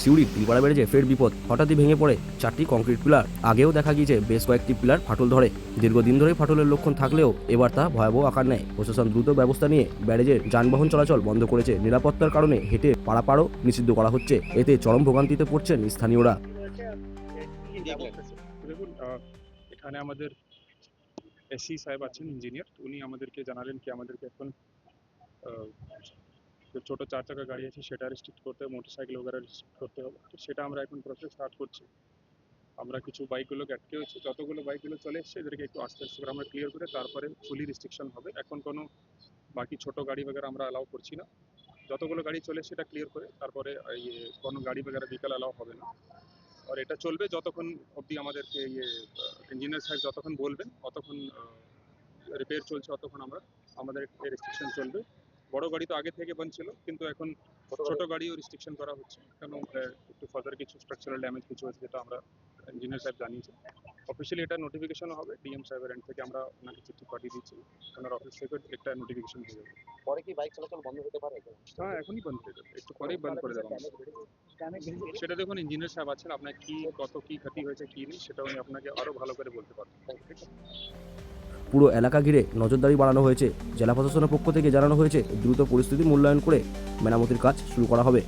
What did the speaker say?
সিউড়ির তিলপাড়া বেড়েছে ফের বিপদ। হঠাৎই ভেঙে পড়ে চারটি কংক্রিট পিলার। আগেও দেখা গিয়েছে বেশ কয়েকটি পিলার ফাটল ধরে। দীর্ঘদিন ধরে ফাটলের লক্ষণ থাকলেও এবার তা ভয়াবহ আকার নেয়। প্রশাসন দ্রুত ব্যবস্থা নিয়ে ব্যারেজের যানবাহন চলাচল বন্ধ করেছে। নিরাপত্তার কারণে হেঁটে পাড়াপাড়ও নিষিদ্ধ করা হচ্ছে। এতে চরম ভোগান্তিতে পড়ছেন স্থানীয়রা। এখানে আমাদের এসি সাহেব আছেন, ইঞ্জিনিয়ার। উনি আমাদেরকে জানালেন কি আমাদেরকে এখন ছোট চার চাকা গাড়ি আছে সেটা রেস্ট্রিক্ট করতে হবে মোটর সাইকেল ওগুলো রেস্ট্রিক্ট করতে হবে। তো সেটা আমরা এখন প্রসেস স্টার্ট করছি। আমরা কিছু বাইকগুলোকে আটকে হচ্ছে যতগুলো বাইকগুলো চলে এসছে, এদেরকে একটু আস্তে আস্তে করে আমরা ক্লিয়ার করে তারপরে ফুলি রেস্ট্রিকশন হবে। এখন কোনো বাকি ছোট গাড়ি বগেরা আমরা অ্যালাউ করছি না। যতগুলো গাড়ি চলে সেটা ক্লিয়ার করে তারপরে ইয়ে কোনো গাড়ি বগেরা বিকাল অ্যালাউ হবে না। আর এটা চলবে যতক্ষণ অবধি আমাদেরকে ইয়ে ইঞ্জিনিয়ার সাহেব যতক্ষণ বলবেন অতক্ষণ রিপেয়ার চলছে, ততক্ষণ আমরা, আমাদের রেস্ট্রিকশন চলবে। বড় গাড়ি তো আগে থেকে বন্ধ ছিল কিন্তু এখন ছোট গাড়িও রেস্ট্রিকশন করা হচ্ছে। কেন আহ, একটু ফার্দার কিছু স্ট্রাকচারাল ড্যামেজ কিছু আছে যেটা আমরা ইঞ্জিনিয়ার সাহেব জানিয়েছি অফিসিয়ালি এটা নোটিফিকেশন হবে ডিএম সাহেবের এন্ড থেকে আমরা ওনাকে চিঠি পাঠিয়ে দিচ্ছি। ওনার অফিস থেকে একটা নোটিফিকেশন হয়ে যাবে। পরে কি বাইক চলাচল বন্ধ হতে পারে? হ্যাঁ এখনই বন্ধ হয়ে যাবে। একটু পরেই বন্ধ করে দেবো সেটা দেখুন ইঞ্জিনিয়ার সাহেব আছেন আপনার কি কত কি ক্ষতি হয়েছে কি নেই সেটা উনি আপনাকে আরও ভালো করে বলতে পারবেন ঠিক আছে পুরো এলাকা ঘিরে নজরদারি বাড়ানো হয়েছে। জেলা প্রশাসনের পক্ষ থেকে জানানো হয়েছে, দ্রুত পরিস্থিতি মূল্যায়ন করে মেরামতির কাজ শুরু করা হবে।